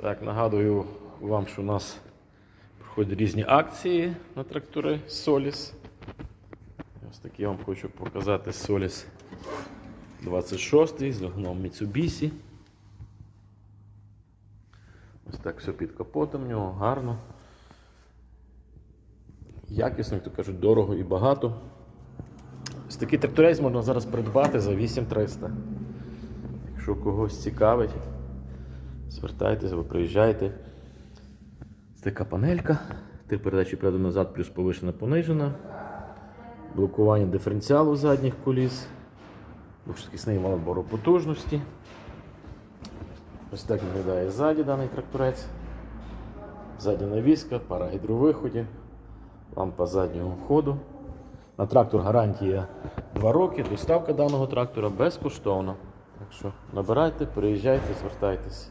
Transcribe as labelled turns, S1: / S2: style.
S1: Так, нагадую вам, що у нас проходять різні акції на трактори Solis. Ось такі я вам хочу показати Solis 26 з двигуном Mitsubishi. Ось так все під капотом в нього, гарно. Якісно, як то кажуть, дорого і багато. Ось такий тракторець можна зараз придбати за 8300. Якщо когось цікавить, звертайтеся, ви приїжджайте. Ось така панелька. Три передачі вперед назад, плюс повишена понижена. Блокування диференціалу задніх коліс. Двохшвидкісний вал бору потужності. Ось так виглядає ззаді даний тракторець. Задня навіска, пара гідровиходів, лампа заднього ходу. На трактор гарантія 2 роки. Доставка даного трактора безкоштовна. Так що набирайте, приїжджайте, звертайтесь.